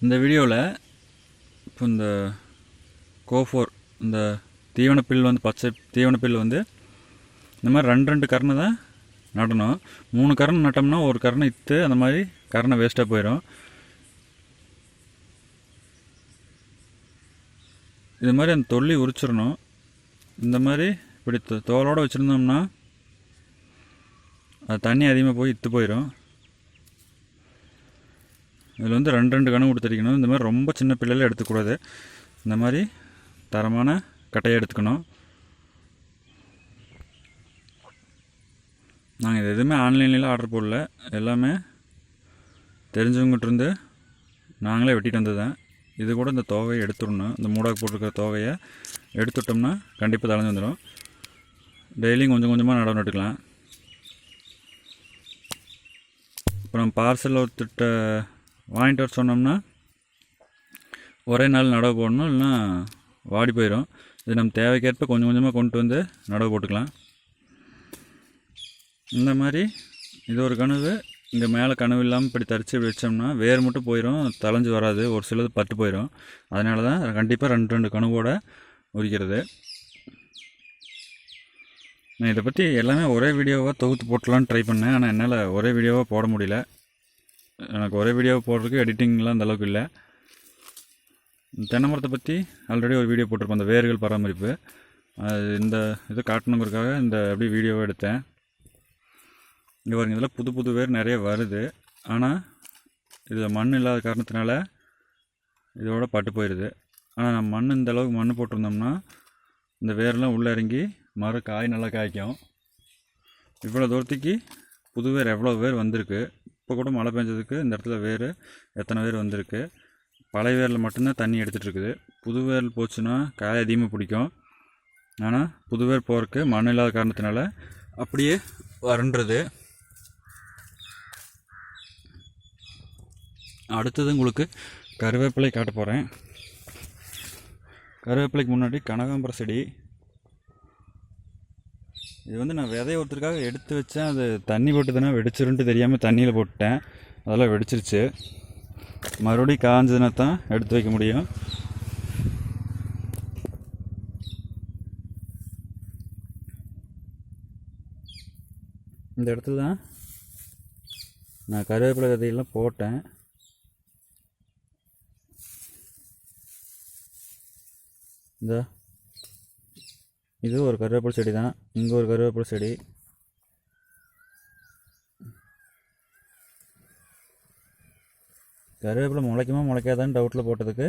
இந்த வீடியோவில் இப்போ இந்த கோஃபோர் இந்த தீவனப்பில் வந்து பச்சை தீவனப்பில் வந்து இந்த மாதிரி ரெண்டு ரெண்டு கரணை தான் நடணும். மூணு கரணை நட்டோம்னா ஒரு கரணை இத்து அந்த மாதிரி கரணை வேஸ்ட்டாக போயிடும் இது மாதிரி அந்த தொல்லி உரிச்சிடணும். இந்த மாதிரி இப்படி தோ- வச்சுருந்தோம்னா அது தண்ணி அதிகமாக போய் இத்து போயிடும் இதில் வந்து ரெண்டு ரெண்டு கணம் கொடுத்துருக்கணும். இந்த மாதிரி ரொம்ப சின்ன பிள்ளைல எடுத்துக்கூடாது. இந்த மாதிரி தரமான கட்டையை எடுத்துக்கணும். நாங்கள் இது எதுவுமே ஆன்லைன்லாம் ஆர்டர் போடல. எல்லாமே தெரிஞ்சவங்ககிட்ட இருந்து நாங்களே வெட்டிட்டு வந்தது தான் இது கூட இந்த தோகையை எடுத்துடணும். இந்த மூடாக்கு போட்டிருக்கிற தோகையை எடுத்துட்டோம்னா கண்டிப்பாக தலைஞ்சு வந்துடும். டெய்லியும் கொஞ்சம் கொஞ்சமாக நடவு நட்டுக்கலாம் அப்புறம் பார்சல் ஒருத்திட்ட வாங்கிட்டு வர சொன்னோம்னா ஒரே நாள் நடவு போடணும் இல்லைன்னா வாடி போயிடும் இது நம்ம தேவைக்கேற்ப கொஞ்சம் கொஞ்சமாக கொண்டு வந்து நடவு போட்டுக்கலாம். இந்த மாதிரி இது ஒரு கனவு. இங்கே மேலே கனவு இல்லாமல் இப்படி தரிச்சு இப்படி வச்சோம்னா வேர் மட்டும் போயிடும் தலைஞ்சு வராது. ஒரு சிலது பட்டு போயிடும் அதனால தான் கண்டிப்பாக ரெண்டு ரெண்டு கனவோட உரிக்கிறது. நான் இதை பற்றி எல்லாமே ஒரே வீடியோவாக தொகுத்து போட்டலான்னு ட்ரை பண்ணேன். ஆனால் என்னால் ஒரே வீடியோவாக போட முடியல. எனக்கு ஒரே வீடியோ போடுறதுக்கு எடிட்டிங்லாம் அந்த அளவுக்கு இல்லை. தென்னை மரத்தை பற்றி ஆல்ரெடி ஒரு வீடியோ போட்டிருப்போம் அந்த வேர்கள் பராமரிப்பு. அது இந்த இது காட்டணுங்கிறதுக்காக இந்த அப்படியே வீடியோவை எடுத்தேன். இங்கே பாருங்க இதில் புது புது வேர் நிறைய வருது. ஆனால் இதில் மண் இல்லாத காரணத்தினால இதோட பட்டு போயிடுது ஆனால் நம்ம மண் இந்த அளவுக்கு மண் போட்டிருந்தோம்னா இந்த வேர்லாம் உள்ளே இறங்கி மரம் காய் நல்லா காய்க்கும். இவ்வளோ தூரத்துக்கு புது வேர் எவ்வளோ வேர் வந்திருக்கு? இப்போ கூட மழை பெஞ்சதுக்கு இந்த இடத்துல வேர் எத்தனை வேர் வந்திருக்கு. பழைய வேரில் மட்டும்தான் தண்ணி எடுத்துகிட்டு இருக்குது. புது வேர் போச்சுன்னா காய் அதிகமாக பிடிக்கும். ஆனால் புது வேர் போகிறதுக்கு மண் இல்லாத காரணத்தினால அப்படியே வறண்டுறது அடுத்தது உங்களுக்கு கருவேப்பிலை காட்ட போகிறேன் கருவேப்பிலைக்கு முன்னாடி கனகாம்பர செடி. இது வந்து நான் விதைய ஒருத்தருக்காக எடுத்து வச்சேன். அது தண்ணி போட்டுதுன்னா வெடிச்சிருன்ட்டு தெரியாமல் தண்ணியில் போட்டுட்டேன் அதெல்லாம் வெடிச்சிருச்சு. மறுபடியும் காஞ்சதுன்னா தான் எடுத்து வைக்க முடியும். இந்த இடத்துல தான் நான் கருவேப்பிலை விதையெல்லாம் போட்டேன். இந்த. இது ஒரு கருவேப்பிலை செடி தான். இங்கே ஒரு கருவேப்பிலை செடி. கருவேப்பிலை முளைக்குமா முளைக்காதான்னு டவுட்டில் போட்டதுக்கு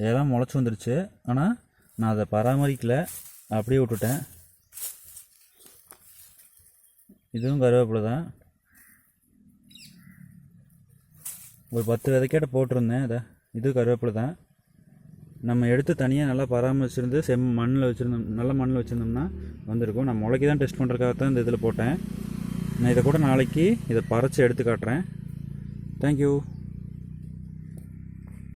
இதெல்லாம் முளைச்சி வந்துடுச்சு ஆனால் நான் அதை பராமரிக்கலை. அப்படியே விட்டுட்டேன். இதுவும் கருவேப்பிலை தான். ஒரு பத்து விதைக்கேட்ட போட்டிருந்தேன் இதை. இது கருவேப்பிலை தான். நம்ம எடுத்து தனியாக நல்லா பராமரிச்சிருந்து செம் மண்ணில் வச்சுருந்தோம் நல்ல மண்ணில் வச்சுருந்தோம்னா வந்திருக்கும். நான் முளைக்கு தான் டெஸ்ட் பண்ணுறதுக்காக தான் இந்த இதில் போட்டேன். நான் இதை கூட நாளைக்கு இதை பறச்சு எடுத்து காட்டுறேன். தேங்க்யூ